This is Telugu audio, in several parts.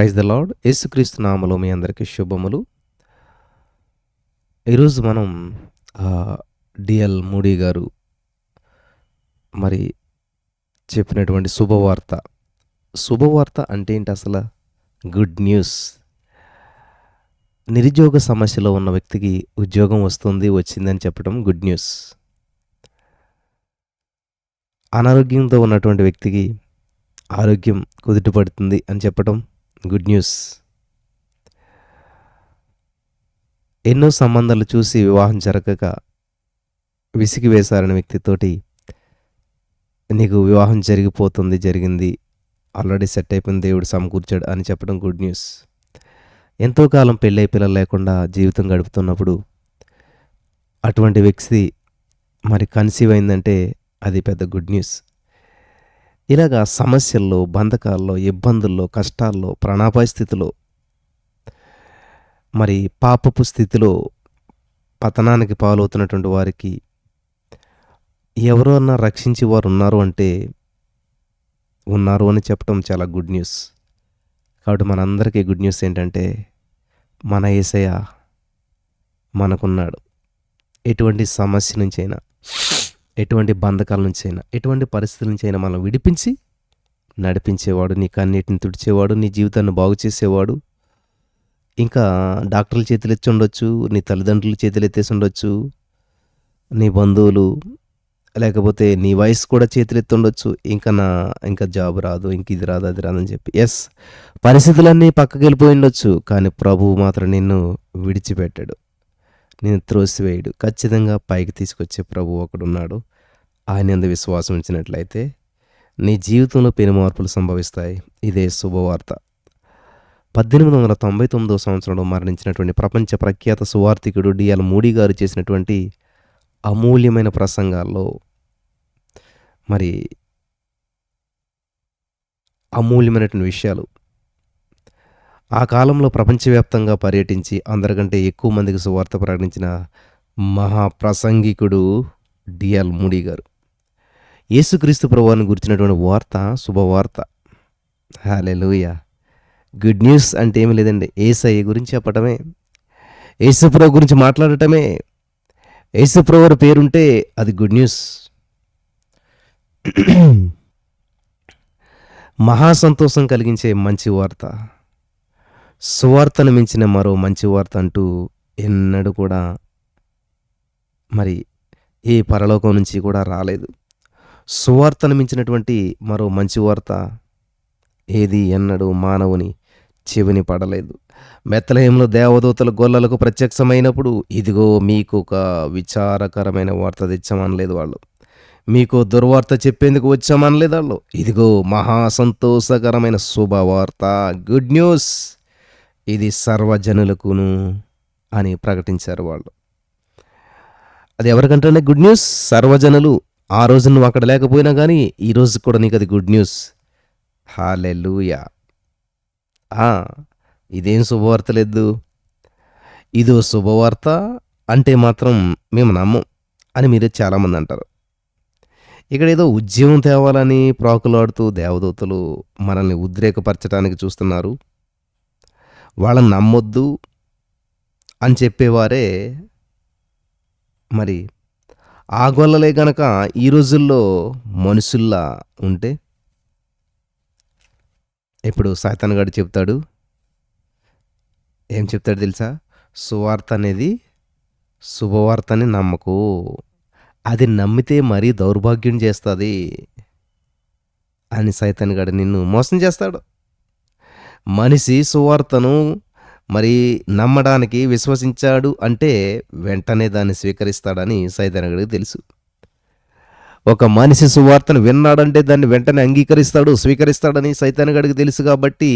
Praise the lord. యేసుక్రీస్తు నామలో మీ అందరికీ శుభములు. ఈరోజు మనం డిఎల్ మూడీ గారు మరి చెప్పినటువంటి శుభవార్త. శుభవార్త అంటే ఏంటి అసలు? Good news. నిరుద్యోగ సమస్యలో ఉన్న వ్యక్తికి ఉద్యోగం వస్తుంది వచ్చిందని చెప్పడం గుడ్ న్యూస్. అనారోగ్యంతో ఉన్నటువంటి వ్యక్తికి ఆరోగ్యం కుదుటపడుతుంది అని చెప్పడం గుడ్ న్యూస్. ఎన్నో సంబంధాలు చూసి వివాహం జరగక విసిగి వేశారని వ్యక్తితోటి నీకు వివాహం జరిగిపోతుంది జరిగింది. ఆల్రెడీ సెట్ అయిపోయింది దేవుడు సమకూర్చాడు అని చెప్పడం గుడ్ న్యూస్. ఎంతో కాలం పెళ్ళై పిల్లలు లేకుండా జీవితం గడుపుతున్నప్పుడు అటువంటి వ్యక్తి మరి కన్సీవ్ అయిందంటే అది పెద్ద గుడ్ న్యూస్. ఇలాగా సమస్యల్లో బంధకాల్లో ఇబ్బందుల్లో కష్టాల్లో ప్రాణాపాయ స్థితిలో మరి పాపపు స్థితిలో పతనానికి పాలవుతున్నటువంటి వారికి ఎవరన్నా రక్షించి వారు ఉన్నారు అంటే ఉన్నారు అని చెప్పడం చాలా గుడ్ న్యూస్. కాబట్టి మనందరికీ గుడ్ న్యూస్ ఏంటంటే మన ఏసయ్య మనకున్నాడు. ఎటువంటి సమస్య నుంచైనా ఎటువంటి బంధకాల నుంచైనా ఎటువంటి పరిస్థితుల నుంచైనా మనం విడిపించి నడిపించేవాడు నీ కన్నీటిని తుడిచేవాడు నీ జీవితాన్ని బాగు చేసేవాడు. ఇంకా డాక్టర్ల చేతులు ఎత్తి ఉండొచ్చు నీ తల్లిదండ్రుల చేతులు ఎత్తేసి ఉండొచ్చు నీ బంధువులు లేకపోతే నీ వయసు కూడా చేతులు ఎత్తి ఉండొచ్చు. ఇంకా నా ఇంకా జాబ్ రాదు ఇంక ఇది రాదు అది రాదని చెప్పి. ఎస్ పరిస్థితులన్నీ పక్కకి వెళ్ళిపోయి ఉండొచ్చు కానీ ప్రభువు మాత్రం నిన్ను విడిచిపెట్టాడు. నేను త్రోసివేయడు. ఖచ్చితంగా పైకి తీసుకొచ్చే ప్రభు ఒకడున్నాడు. ఆయన ఎందు విశ్వాసం ఉంచినట్లయితే నీ జీవితంలో పెను మార్పులు సంభవిస్తాయి. ఇదే శుభవార్త. పద్దెనిమిది వందల తొంభై తొమ్మిదవ సంవత్సరంలో మరణించినటువంటి ప్రపంచ ప్రఖ్యాత సువార్థికుడు డిఎల్ మూడీ గారు చేసినటువంటి అమూల్యమైన ప్రసంగాల్లో మరి అమూల్యమైనటువంటి విషయాలు ఆ కాలంలో ప్రపంచవ్యాప్తంగా పర్యటించి అందరికంటే ఎక్కువ మందికి సువార్త ప్రకటించిన మహాప్రసంగికుడు డిఎల్ మూడీ గారు. యేసుక్రీస్తు ప్రభువాన్ని గురించినటువంటి వార్త శుభవార్త. హాలెలూయ గుడ్ న్యూస్ అంటే ఏమి లేదండి. ఏసఐ గురించి చెప్పటమే. యేసుప్రభు గురించి మాట్లాడటమే. యేసుప్రభు పేరుంటే అది గుడ్ న్యూస్. మహా సంతోషం కలిగించే మంచి వార్త. సువార్తను మించిన మరో మంచి వార్త అంటూ ఎన్నడూ కూడా మరి ఏ పరలోకం నుంచి కూడా రాలేదు. సువార్తను మించినటువంటి మరో మంచి వార్త ఏది ఎన్నడూ మానవుని చెవిని పడలేదు. మెత్తలయంలో దేవదూతలు గొల్లలకు ప్రత్యక్షమైనప్పుడు ఇదిగో మీకు ఒక విచారకరమైన వార్త తెచ్చామనలేదు వాళ్ళు. మీకు దుర్వార్త చెప్పేందుకు వచ్చామనలేదు వాళ్ళు. ఇదిగో మహా సంతోషకరమైన శుభవార్త. Good news! ఇది సర్వజనులకును అని ప్రకటించారు వాళ్ళు. అది ఎవరికంటే గుడ్ న్యూస్ సర్వజనులు. ఆ రోజు నువ్వు అక్కడ లేకపోయినా కానీ ఈ రోజు కూడా నీకు అది గుడ్ న్యూస్ హాలెలుయా ఇదేం శుభవార్త లేదు. ఇదో శుభవార్త అంటే మాత్రం మేము నమ్మం అని మీరే చాలామంది అంటారు. ఇక్కడ ఏదో ఉద్యమం తేవాలని ప్రాకులాడుతూ దేవదూతలు మనల్ని ఉద్రేకపరచడానికి చూస్తున్నారు. వాళ్ళని నమ్మొద్దు అని చెప్పేవారే మరి ఆ గొల్లలే గనక ఈ రోజుల్లో మనుషుల్లా ఉంటే ఇప్పుడు సాయతాన్ గారు చెప్తాడు? ఏం చెప్తాడు తెలుసా? సువార్త అనేది శుభవార్తని నమ్మకు. అది నమ్మితే మరీ దౌర్భాగ్యం చేస్తుంది అని సైతాన్ గడు నిన్ను మోసం చేస్తాడు. మనిషి సువార్తను మరి నమ్మడానికి విశ్వసించాడు అంటే వెంటనే దాన్ని స్వీకరిస్తాడని సైతానగడికి తెలుసు. ఒక మనిషి సువార్తను విన్నాడంటే దాన్ని వెంటనే అంగీకరిస్తాడు స్వీకరిస్తాడని సైతానగడికి తెలుసు కాబట్టి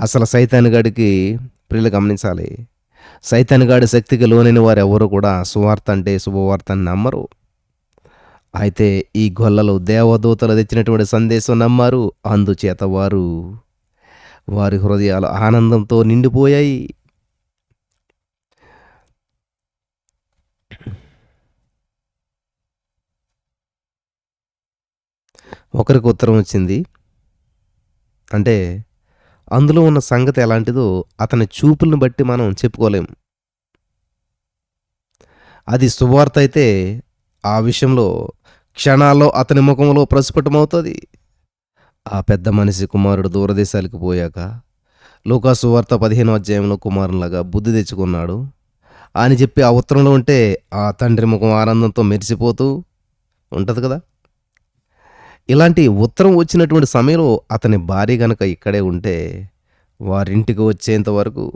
అసలు సైతానగడికి ప్రియులు గమనించాలి. సైతానుగాడి శక్తికి లోనైన వారు ఎవరు కూడా సువార్త అంటే శుభవార్త అని నమ్మరు. అయితే ఈ గొల్లలు దేవదూతలు తెచ్చినటువంటి సందేశం నమ్మారు అందుచేత వారు వారి హృదయాలు ఆనందంతో నిండిపోయాయి. ఒకరికి ఉత్తరం వచ్చింది అంటే అందులో ఉన్న సంగతి ఎలాంటిదో అతని చూపులను బట్టి మనం చెప్పుకోలేం. అది శుభార్త అయితే ఆ విషయంలో క్షణాల్లో అతని ముఖంలో ప్రస్ఫుటమవుతుంది. ఆ పెద్ద మనిషి కుమారుడు దూరదేశాలకు పోయాక లూకాసు వార్త పదిహేనో అధ్యాయంలో కుమారునిలాగా బుద్ధి తెచ్చుకున్నాడు. అని చెప్పి ఆ ఉత్తరంలో ఉంటే ఆ తండ్రి ముఖం ఆనందంతో మెరిసిపోతూ ఉంటుంది కదా. ఇలాంటి ఉత్తరం వచ్చినటువంటి సమయంలో అతని భార్య గనక ఇక్కడే ఉంటే వారింటికి వచ్చేంత వరకు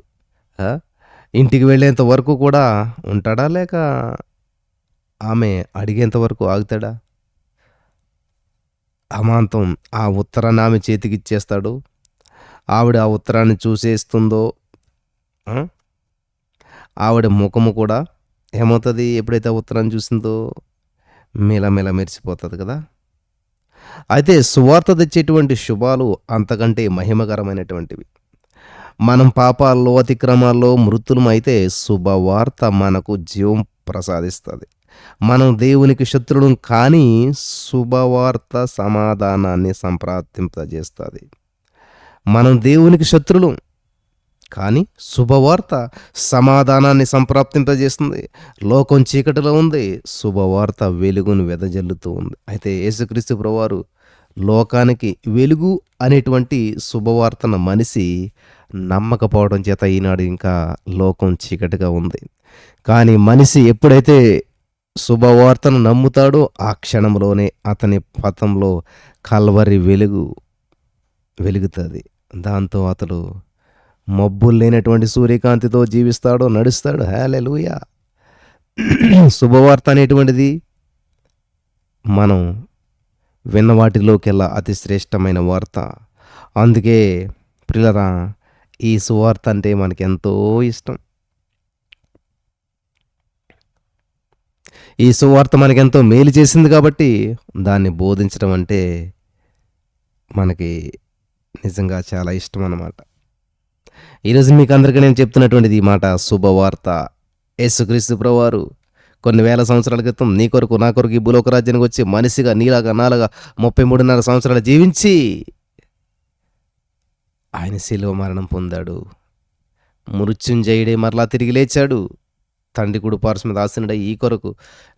ఇంటికి వెళ్ళేంత వరకు కూడా ఉంటాడా లేక ఆమె అడిగేంత వరకు ఆగుతాడా? అమాంతం ఆ ఉత్తరాన్ని ఆమె చేతికి ఇచ్చేస్తాడు ఆవిడ ఆ ఉత్తరాన్ని చూసేస్తుందో ఆవిడ ముఖము కూడా ఏమవుతుంది? ఎప్పుడైతే ఆ ఉత్తరాన్ని చూసిందో మెలమెల మెరిసిపోతుంది కదా. అయితే సువార్త తెచ్చేటువంటి శుభాలు అంతకంటే మహిమకరమైనటువంటివి. మనం పాపాల్లో అతిక్రమాల్లో మృతులం అయితే శుభవార్త మనకు జీవం ప్రసాదిస్తుంది. మనం దేవునికి శత్రుడు కానీ శుభవార్త సమాధానాన్ని సంప్రాప్తింపజేస్తుంది. మనం దేవునికి శత్రులు కానీ శుభవార్త సమాధానాన్ని సంప్రాప్తింపజేస్తుంది. లోకం చీకటిలో ఉంది శుభవార్త వెలుగును వెదజల్లుతూ ఉంది. అయితే యేసుక్రీస్తు ప్రభువారు లోకానికి వెలుగు అనేటువంటి శుభవార్తను మనిషి నమ్మకపోవడం చేత ఈనాడు ఇంకా లోకం చీకటిగా ఉంది. కానీ మనిషి ఎప్పుడైతే శుభవార్తను నమ్ముతాడో ఆ క్షణంలోనే అతని పథంలో కల్వరి వెలుగు వెలుగుతుంది. దాంతో అతడు మబ్బులు లేనటువంటి సూర్యకాంతితో జీవిస్తాడో నడుస్తాడు. హేలెలూయ శుభవార్త అనేటువంటిది మనం విన్న వాటిలోకెల్లా అతి శ్రేష్టమైన వార్త. అందుకే ప్రిలరా ఈ సువార్త అంటే మనకెంతో ఇష్టం. ఈ సువార్త మనకెంతో మేలు చేసింది కాబట్టి దాన్ని బోధించడం అంటే మనకి నిజంగా చాలా ఇష్టం అన్నమాట. ఈరోజు మీకు అందరికీ నేను చెప్తున్నటువంటిది ఈ మాట శుభవార్త. యేసుక్రీస్తు ప్రభువారు కొన్ని వేల సంవత్సరాల క్రితం నీ కొరకు నా కొరకు ఈ భూలోక రాజ్యానికి వచ్చి మనిషిగా నీలాగా నాలాగా ముప్పై మూడున్నర సంవత్సరాలు జీవించి ఆయన శిలువ మరణం పొందాడు. మృత్యుంజయుడే మరలా తిరిగి లేచాడు. తండ్రి కుడి పార్శ్వ మీద ఆసనుడై ఈ కొరకు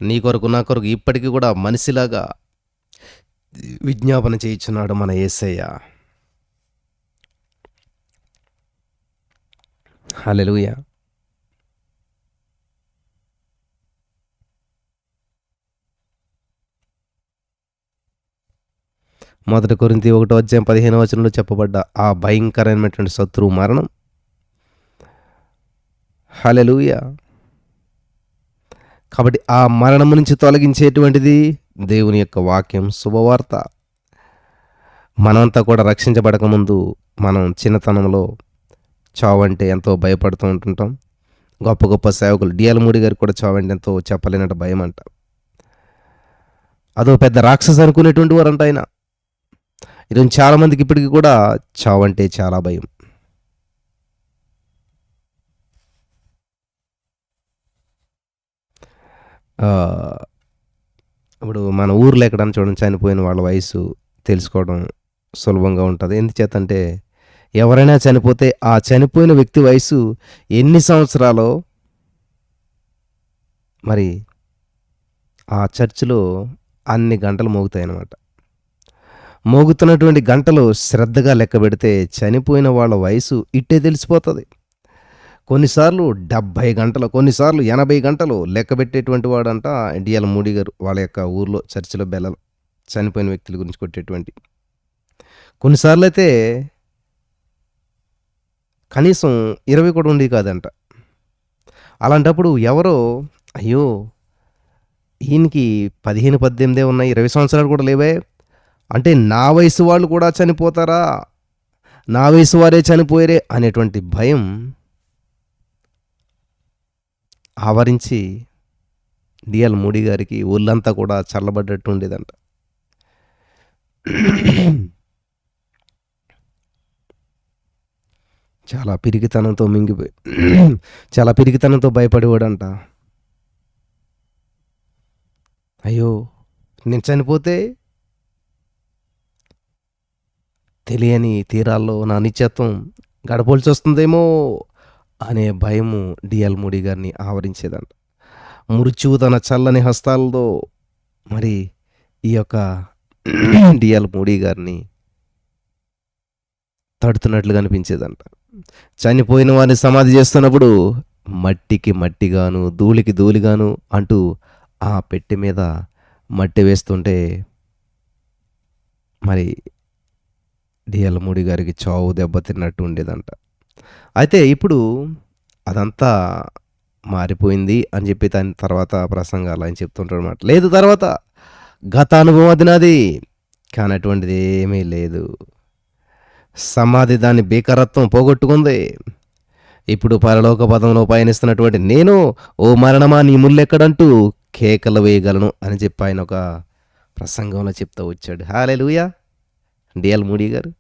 నీ కొరకు నా కొరకు ఇప్పటికీ కూడా మనిషిలాగా విజ్ఞాపన చేయించున్నాడు మన యేసయ్య హల్లెలూయా. మొదటి కొరింతి ఒకటో అధ్యాయం పదిహేను వచనంలో చెప్పబడ్డ ఆ భయంకరమైనటువంటి శత్రువు మరణం. హలెలుయా కాబట్టి ఆ మరణం నుంచి తొలగించేటువంటిది దేవుని యొక్క వాక్యం శుభవార్త. మనమంతా కూడా రక్షించబడకముందు మనం చిన్నతనంలో చావంటే ఎంతో భయపడుతూ ఉంటుంటాం. గొప్ప గొప్ప సేవకులు డిఎల్ మూడి గారు కూడా చావంటే ఎంతో చెప్పలేనట్టు భయం అంట అదో పెద్ద రాక్షసు అనుకునేటువంటి వారంట అంట ఆయన. ఈరోజు చాలామందికి ఇప్పటికీ కూడా చావంటే చాలా భయం. ఇప్పుడు మన ఊర్లో ఎక్కడన్నా చూడండి చనిపోయిన వాళ్ళ వయసు తెలుసుకోవడం సులభంగా ఉంటుంది. ఎందుచేతంటే ఎవరైనా చనిపోతే ఆ చనిపోయిన వ్యక్తి వయసు ఎన్ని సంవత్సరాలో మరి ఆ చర్చిలో అన్ని గంటలు మోగుతాయి అన్నమాట మోగుతున్నటువంటి గంటలు శ్రద్ధగా లెక్క పెడితే చనిపోయిన వాళ్ళ వయసు ఇట్టే తెలిసిపోతుంది. కొన్నిసార్లు డెబ్భై గంటలు కొన్నిసార్లు ఎనభై గంటలు లెక్క పెట్టేటువంటి వాడంట డిఎల్ మోడీ గారు. వాళ్ళ యొక్క ఊర్లో చర్చిలో బెల్లలు చనిపోయిన వ్యక్తుల గురించి కొట్టేటువంటి. కొన్నిసార్లు అయితే కనీసం ఇరవై కూడా ఉండేది కాదంట. అలాంటప్పుడు ఎవరో అయ్యో ఈయనకి పదిహేను పద్దెనిమిదే ఉన్నాయి ఇరవై సంవత్సరాలు కూడా లేవే. అంటే నా వయసు వాళ్ళు కూడా చనిపోతారా? నా వయసు వారే చనిపోయారే అనేటువంటి భయం ఆవరించి డిఎల్ మోడీ గారికి ఒళ్ళంతా కూడా చల్లబడ్డట్టు ఉండేదంట. చాలా పిరికితనంతో మింగిపోయి చాలా పిరికితనంతో భయపడేవాడంట. అయ్యో నేను చనిపోతే తెలియని తీరాల్లో నా నిత్యత్వం గడపవలసి వస్తుందేమో అనే భయము డిఎల్ మూడి గారిని ఆవరించేదంట. మృత్యువు తన చల్లని హస్తాలతో మరి ఈ యొక్క డిఎల్ మూడి గారిని తడుతున్నట్లుగా అనిపించేదంట. చనిపోయిన వారిని సమాధి చేస్తున్నప్పుడు మట్టికి మట్టిగాను ధూళికి ధూళిగాను అంటూ ఆ పెట్టె మీద మట్టి వేస్తుంటే మరి డిఎల్ మూడి గారికి చావు దెబ్బతిన్నట్టు ఉండేదంట. అయితే ఇప్పుడు అదంతా మారిపోయింది అని చెప్పి దాని తర్వాత ప్రసంగాలు ఆయన చెప్తుంటాడు అనమాట లేదు తర్వాత గత అనుభవం అది నాది కానీ అటువంటిది ఏమీ లేదు. సమాధి దాని భీకరత్వం పోగొట్టుకుంది. ఇప్పుడు పరలోక పదంలో పయనిస్తున్నటువంటి నేను ఓ మరణమా నీ ముళ్ళెక్కడంటూ కేకలు వేయగలను అని చెప్పి ఆయన ఒక ప్రసంగంలో చెప్తూ వచ్చాడు. హాలెలుయా డిఎల్ మూడీ గారు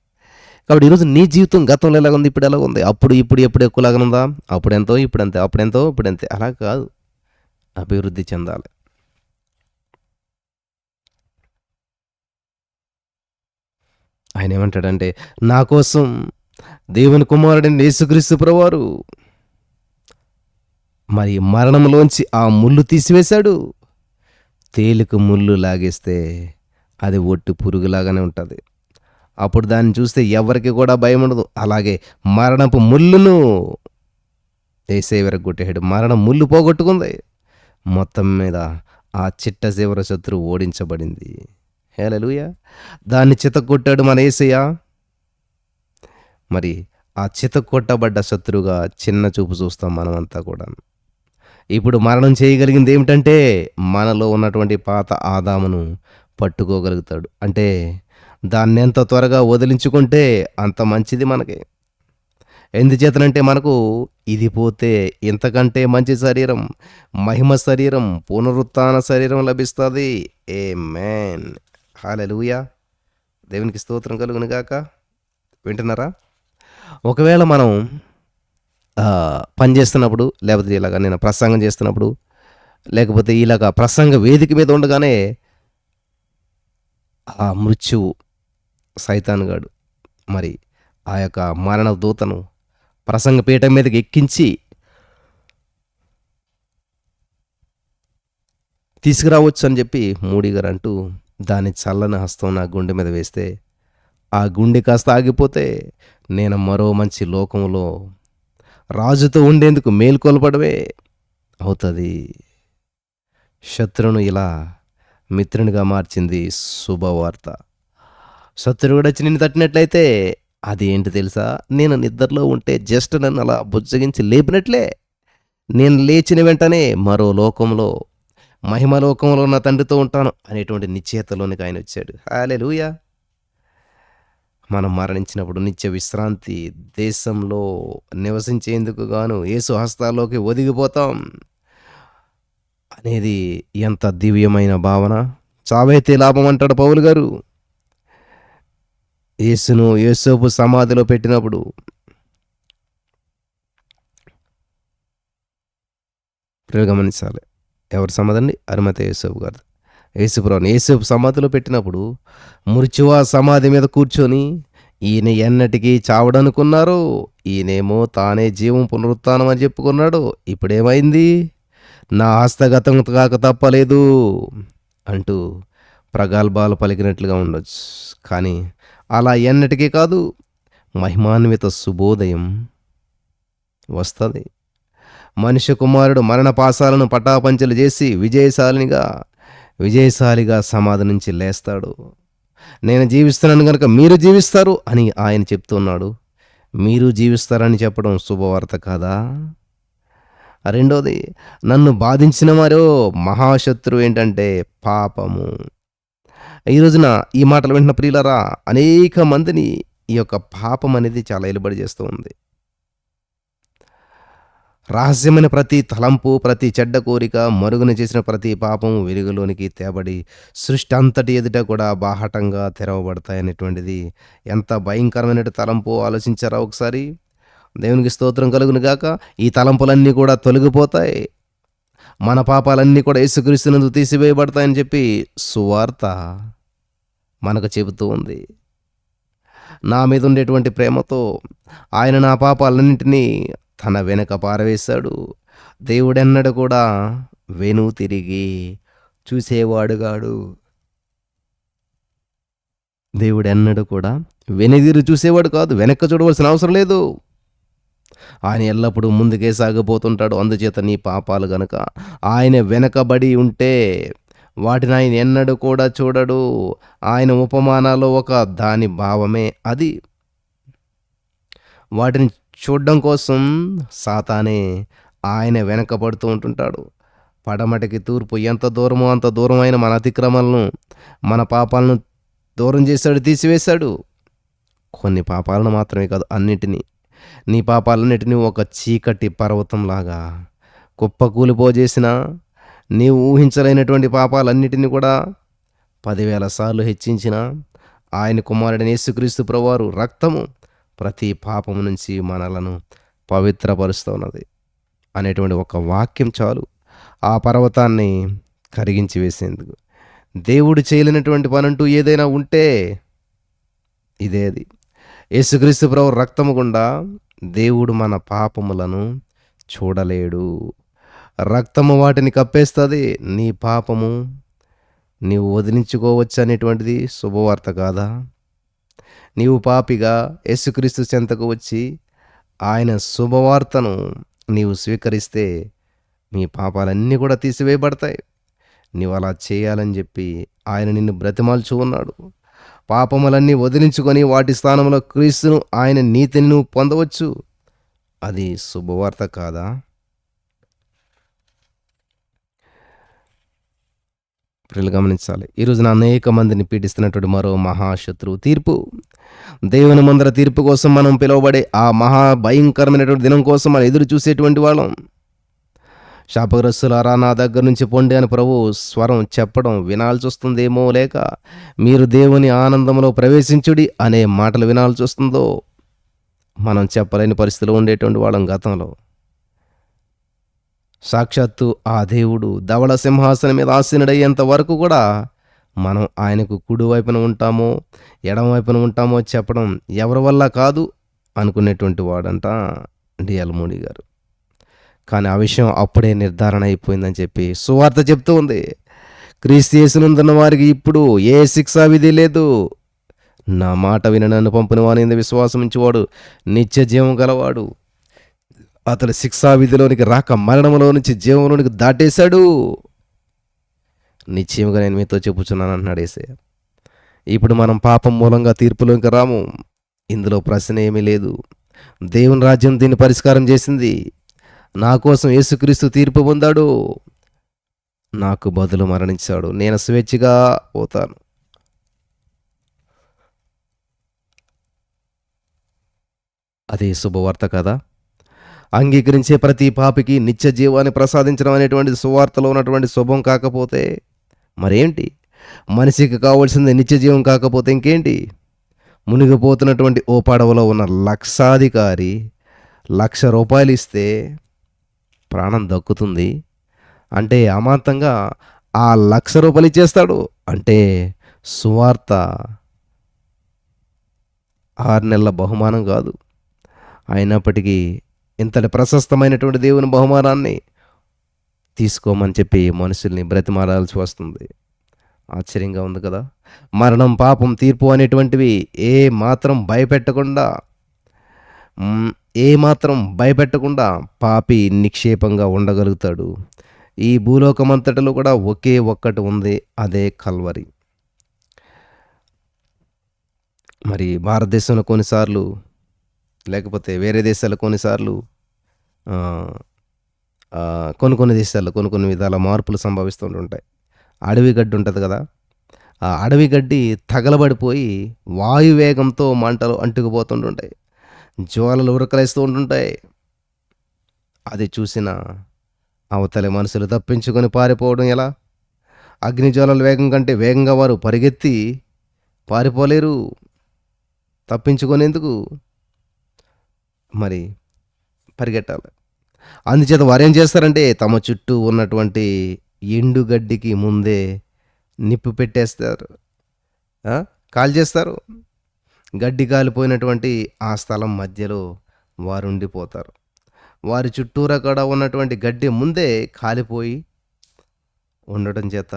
కాబట్టి ఈరోజు నీ జీవితం గతంలో ఎలాగ ఉంది ఇప్పుడు ఎలాగ ఉంది అప్పుడు ఇప్పుడు ఎప్పుడు ఎక్కువలాగా ఉందా అప్పుడెంతో ఇప్పుడు అంతే అప్పుడెంతో ఇప్పుడంతే అలా కాదు. అభివృద్ధి చెందాలి. ఆయన ఏమంటాడంటే నా కోసం దేవుని కుమారుడిని యేసుక్రీస్తు ప్రవారు మరి మరణంలోంచి ఆ ముళ్ళు తీసివేశాడు. తేలిక ముళ్ళు లాగేస్తే అది ఒట్టు పురుగులాగానే ఉంటుంది. అప్పుడు దాన్ని చూస్తే ఎవరికి కూడా భయం ఉండదు. అలాగే మరణపు ముళ్ళును వేసే విరగొట్టేడు మరణం ముళ్ళు పోగొట్టుకుంది. మొత్తం మీద ఆ చిట్ట చివర శత్రువు ఓడించబడింది. హేలలుయ దాన్ని చితకొట్టాడు మన ఏసయ్య. మరి ఆ చితకొట్టబడ్డ శత్రువుగా చిన్న చూపు చూస్తాం మనమంతా కూడా. ఇప్పుడు మరణం చేయగలిగింది ఏమిటంటే మనలో ఉన్నటువంటి పాత ఆదామును పట్టుకోగలుగుతాడు. అంటే దాన్ని ఎంత త్వరగా వదిలించుకుంటే అంత మంచిది మనకి. ఎందుచేతనంటే మనకు ఇది పోతే ఇంతకంటే మంచి శరీరం మహిమ శరీరం పునరుత్థాన శరీరం లభిస్తుంది. ఏ మ్యాన్ హాలెలుయా దేవునికి స్తోత్రం కలుగునుగాక వింటున్నారా? ఒకవేళ మనం పని చేస్తున్నప్పుడు లేకపోతే ఇలాగ నేను ప్రసంగం చేస్తున్నప్పుడు లేకపోతే ఇలాగ ప్రసంగ వేదిక మీద ఉండగానే ఆ మృత్యువు సైతానుగాడు మరి ఆ యొక్క మరణ దూతను ప్రసంగ పీఠం మీదకి ఎక్కించి తీసుకురావచ్చు అని చెప్పి మోడీ గారు అంటూ దాని చల్లని హస్తం నా గుండె మీద వేస్తే ఆ గుండె కాస్త ఆగిపోతే నేను మరో మంచి లోకంలో రాజుతో ఉండేందుకు మేల్కొల్పడమే అవుతుంది. శత్రువును ఇలా మిత్రునిగా మార్చింది శుభవార్త. శత్రువుడు వచ్చి నిన్ను తట్టినట్లయితే అది తెలుసా? నేను నిద్రలో ఉంటే జస్ట్ నన్ను అలా బుజ్జగించి లేపినట్లే. నేను లేచిన వెంటనే మరో లోకంలో మహిమ లోకంలో నా తండ్రితో ఉంటాను అనేటువంటి నిశ్చేతలోనికి ఆయన వచ్చాడు. హాలే మనం మరణించినప్పుడు నిత్య విశ్రాంతి దేశంలో నివసించేందుకు గాను యేసు హస్తాల్లోకి ఒదిగిపోతాం అనేది ఎంత దివ్యమైన భావన. చావైతే లాభం అంటాడు పౌలు గారు. యేసును యేసోపు సమాధిలో పెట్టినప్పుడు గమనించాలి. ఎవరి సమాధండి అరుమత యేసోపు గారు. యేసుపురాన్ని యేసోపు సమాధిలో పెట్టినప్పుడు మృత్యువా సమాధి మీద కూర్చొని ఈయన ఎన్నటికీ చావడనుకున్నారు. ఈయనేమో తానే జీవం పునరుత్థానం అని చెప్పుకున్నాడు. ఇప్పుడేమైంది? నా హస్తగతం కాక తప్పలేదు అంటూ ప్రగల్భాలు పలికినట్లుగా ఉండొచ్చు. కానీ అలా ఎన్నటికీ కాదు మహిమాన్విత శుభోదయం వస్తుంది. మనిషి కుమారుడు మరణపాసాలను పటాపంచలు చేసి విజయశాలినిగా విజయశాలిగా సమాధి నుంచి లేస్తాడు. నేను జీవిస్తున్నాను కనుక మీరు జీవిస్తారు అని ఆయన చెప్తున్నాడు. మీరు జీవిస్తారని చెప్పడం శుభవార్త కాదా? రెండోది నన్ను బాధించిన వారో మహాశత్రువు ఏంటంటే పాపము. ఈ రోజున ఈ మాటలు వింటున్న ప్రియులరా అనేక మందిని ఈ యొక్క పాపం అనేది చాలా ఎలుబడి చేస్తూ ఉంది. రహస్యమైన ప్రతి తలంపు ప్రతి చెడ్డ కోరిక మరుగున చేసిన ప్రతి పాపం వెలుగులోనికి తేబడి సృష్టి అంతటి ఎదుట కూడా బాహటంగా తెరవబడతాయనేటువంటిది ఎంత భయంకరమైన తలంపు ఆలోచించారా ఒకసారి? దేవునికి స్తోత్రం కలుగును గాక. ఈ తలంపులన్నీ కూడా తొలగిపోతాయి. మన పాపాలన్నీ కూడా యేసుక్రీస్తునందు తీసివేయబడతాయని చెప్పి సువార్త. మనకు చెబుతూ ఉంది. నా మీద ఉండేటువంటి ప్రేమతో ఆయన నా పాపాలన్నింటినీ తన వెనక పారవేశాడు. దేవుడెన్నడు కూడా వెను తిరిగి చూసేవాడుగాడు. దేవుడెన్నడు కూడా వెనుదిరి చూసేవాడు కాదు వెనక్కి చూడవలసిన అవసరం లేదు. ఆయన ఎల్లప్పుడూ ముందుకే సాగిపోతుంటాడు. అందుచేత నీ పాపాలు గనుక ఆయన వెనకబడి ఉంటే వాటిని ఆయన ఎన్నడూ కూడా చూడడు. ఆయన ఉపమానాలు ఒక దాని భావమే అది. వాటిని చూడడం కోసం సాతానే ఆయన వెనకబడుతూ ఉంటుంటాడు. పడమటికి తూర్పు ఎంత దూరమో అంత దూరమైన మన అతిక్రమాలను మన పాపాలను దూరం చేశాడు తీసివేశాడు. కొన్ని పాపాలను మాత్రమే కాదు అన్నిటినీ. నీ పాపాలన్నిటినీ ఒక చీకటి పర్వతంలాగా కుప్పకూలిపోజేసిన నీవు ఊహించలేనటువంటి పాపాలన్నిటిని కూడా పదివేల సార్లు హెచ్చించిన ఆయన కుమారుడైన యేసుక్రీస్తు ప్రభువారు రక్తము ప్రతి పాపము నుంచి మనలను పవిత్రపరుస్తున్నది. అనేటువంటి ఒక వాక్యం చాలు. ఆ పర్వతాన్ని కరిగించి వేసేందుకు. దేవుడు చేయలేనటువంటి పనంటూ ఏదైనా ఉంటే ఇదే అది. యేసుక్రీస్తు ప్రభు రక్తము గుండా దేవుడు మన పాపములను చూడలేడు. రక్తము వాటిని కప్పేస్తుంది. నీ పాపము నీవు వదిలించుకోవచ్చు అనేటువంటిది శుభవార్త కాదా? నీవు పాపిగా యేసుక్రీస్తు చెంతకు వచ్చి ఆయన శుభవార్తను నీవు స్వీకరిస్తే నీ పాపాలన్నీ కూడా తీసివేయబడతాయి. నీవు అలా చేయాలని చెప్పి ఆయన నిన్ను బ్రతిమాల్చు ఉన్నాడు. పాపములన్నీ వదిలించుకొని వాటి స్థానంలో క్రీస్తును ఆయన నీతిని నువ్వు పొందవచ్చు. అది శుభవార్త కాదా? ప్రియులు గమనించాలి. ఈరోజున అనేక మందిని పీడిస్తున్నటువంటి మరో మహాశత్రువు తీర్పు. దేవుని ముందర తీర్పు కోసం మనం పిలువబడే ఆ మహా భయంకరమైనటువంటి దినం కోసం మనం ఎదురు చూసేటువంటి వాళ్ళం. శాపగ్రస్తులారా నా దగ్గర నుంచి పొండి అని ప్రభు స్వరం చెప్పడం వినాల్సి వస్తుందేమో లేక మీరు దేవుని ఆనందంలో ప్రవేశించుడి అనే మాటలు వినాల్సి వస్తుందో మనం చెప్పలేని పరిస్థితిలో ఉండేటువంటి వాళ్ళం గతంలో. సాక్షాత్తు ఆ దేవుడు ధవళ సింహాసనం మీద ఆసీనుడయ్యేంత వరకు కూడా మనం ఆయనకు కుడి వైపున ఉంటామో ఎడమ వైపున ఉంటామో చెప్పడం ఎవరి వల్ల కాదు అనుకునేటువంటి వాడంట డిఎల్ మోడీ గారు. కానీ ఆ విషయం అప్పుడే నిర్ధారణ అయిపోయిందని చెప్పి సువార్త చెప్తూ ఉంది. క్రీస్తు యేసునందున్న వారికి ఇప్పుడు ఏ శిక్షా విధి లేదు. నా మాట విని నన్ను పంపిన వాని విశ్వాసం ఇచ్చేవాడు నిత్య జీవం గలవాడు. అతడు శిక్షావిధిలోనికి రాక మరణంలో నుంచి జీవంలోనికి దాటేశాడు. నిశ్చయముగా నేను మీతో చెప్పుచున్నాను అంటున్నాడు ఏసయ్య. ఇప్పుడు మనం పాపం మూలంగా తీర్పులోకి రాము. ఇందులో ప్రశ్న ఏమీ లేదు. దేవుని రాజ్యం దీన్ని పరిష్కారం చేసింది. నా కోసం యేసుక్రీస్తు తీర్పు పొందాడు. నాకు బదులు మరణించాడు. నేను స్వేచ్ఛగా పోతాను. అదే శుభవార్త కదా? అంగీకరించే ప్రతి పాపికి నిత్య జీవాన్ని ప్రసాదించడం అనేటువంటి సువార్తలో ఉన్నటువంటి శుభం కాకపోతే మరేంటి? మనిషికి కావాల్సింది నిత్య జీవం కాకపోతే ఇంకేంటి? మునిగిపోతున్నటువంటి ఓ పడవలో ఉన్న లక్షాధికారి లక్ష రూపాయలు ఇస్తే ప్రాణం దక్కుతుంది. అంటే అమాంతంగా ఆ లక్ష రూపాయలు ఇచ్చేస్తాడు. అంటే సువార్త ఆరు నెలల బహుమానం కాదు. అయినప్పటికీ ఇంతటి ప్రశస్తమైనటువంటి దేవుని బహుమానాన్ని తీసుకోమని చెప్పి మనుషుల్ని బ్రతిమాడాల్సి వస్తుంది. ఆశ్చర్యంగా ఉంది కదా? మరణం పాపం తీర్పు అనేటువంటివి ఏ మాత్రం భయపెట్టకుండా ఏ మాత్రం భయపెట్టకుండా పాపి నిక్షేపంగా ఉండగలుగుతాడు. ఈ భూలోకమంతటిలో కూడా ఒకే ఒక్కటి ఉంది అదే కల్వరి. మరి భారతదేశంలో కొన్నిసార్లు లేకపోతే వేరే దేశాల్లో కొన్నిసార్లు కొన్ని కొన్ని దేశాల్లో కొన్ని కొన్ని విధాల మార్పులు సంభవిస్తుంటుంటాయి అడవి గడ్డి ఉంటుంది కదా ఆ అడవి గడ్డి తగలబడిపోయి వాయువేగంతో మంటలు అంటుకుపోతుంటుంటాయి. జ్వాలలు ఉరకలేస్తూ ఉంటుంటాయి. అది చూసిన అవతలి మనుషులు తప్పించుకొని పారిపోవడం ఎలా? అగ్నిజ్వాలల వేగం కంటే వేగంగా వారు పరిగెత్తి పారిపోలేరు. తప్పించుకునేందుకు మరి పరిగెట్టాలి. అందుచేత వారు ఏం చేస్తారంటే తమ చుట్టూ ఉన్నటువంటి ఎండుగడ్డికి ముందే నిప్పు పెట్టేస్తారు. కాల్ చేస్తారు. గడ్డి కాలిపోయినటువంటి ఆ స్థలం మధ్యలో వారు ఉండిపోతారు. వారి చుట్టూరా కూడా ఉన్నటువంటి గడ్డి ముందే కాలిపోయి ఉండటం చేత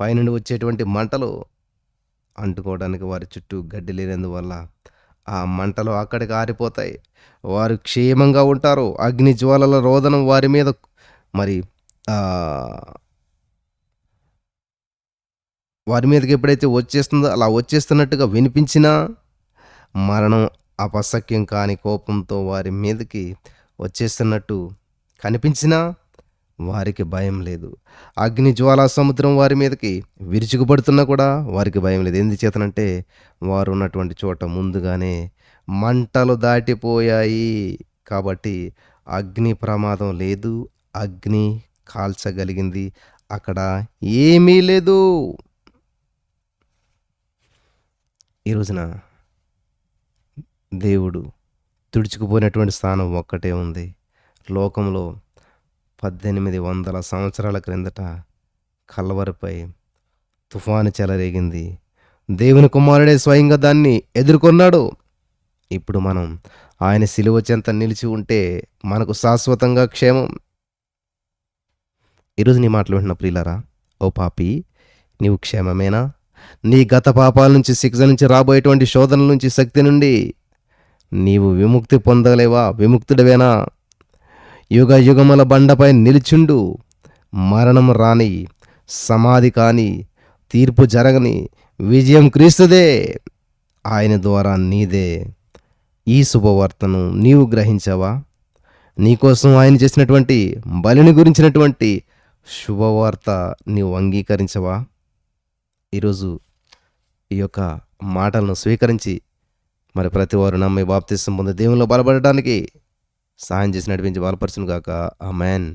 పైనుండి వచ్చేటువంటి మంటలు అంటుకోవడానికి వారి చుట్టూ గడ్డి లేనందువల్ల ఆ మంటలు అక్కడికి ఆరిపోతాయి. వారు క్షేమంగా ఉంటారు. అగ్ని జ్వాలల రోదనం వారి మీద మరి వారి మీదకి ఎప్పుడైతే వచ్చేస్తుందో అలా వచ్చేస్తున్నట్టుగా వినిపించినా మరణం అపసక్యం కాని కోపంతో వారి మీదకి వచ్చేస్తున్నట్టు కనిపించినా వారికి భయం లేదు. అగ్ని జ్వాలా సముద్రం వారి మీదకి విరుచుకుపడుతున్నా కూడా వారికి భయం లేదు. ఎందుచేతనంటే వారు ఉన్నటువంటి చోట ముందుగానే మంటలు దాటిపోయాయి. కాబట్టి అగ్ని ప్రమాదం లేదు. అగ్ని కాల్చగలిగింది. అక్కడ ఏమీ లేదు. ఈ రోజున దేవుడు తుడుచుకుపోయినటువంటి స్థానం ఒక్కటే ఉంది. లోకంలో పద్దెనిమిది వందల సంవత్సరాల క్రిందట కల్వరిపై తుఫాను చెలరేగింది. దేవుని కుమారుడే స్వయంగా దాన్ని ఎదుర్కొన్నాడు. ఇప్పుడు మనం ఆయన సిలువ చెంత నిలిచి ఉంటే మనకు శాశ్వతంగా క్షేమం. ఈరోజు నీ మాటలు వింటున్న ప్రియులరా ఓ పాపి నీవు క్షేమమేనా? నీ గత పాపాల నుంచి శిక్ష నుంచి రాబోయేటువంటి శోధనల నుంచి శక్తి నుండి నీవు విముక్తి పొందలేవా? విముక్తుడవేనా? యుగ యుగముల బండపై నిలిచుండు. మరణం రాని సమాధి కాని తీర్పు జరగని విజయం క్రీస్తుదే. ఆయన ద్వారా నీదే. ఈ శుభవార్తను నీవు గ్రహించావా? నీకోసం ఆయన చేసినటువంటి బలిని గురించినటువంటి శుభవార్త నీవు అంగీకరించవా? ఈరోజు ఈ యొక్క మాటలను స్వీకరించి మరి ప్రతి వారు నమ్మి బాప్తిసం పొంది దేవుల్లో బలపడడానికి సాయం చేసి నడిపించి బలపరచును గాక. ఆ మ్యాన్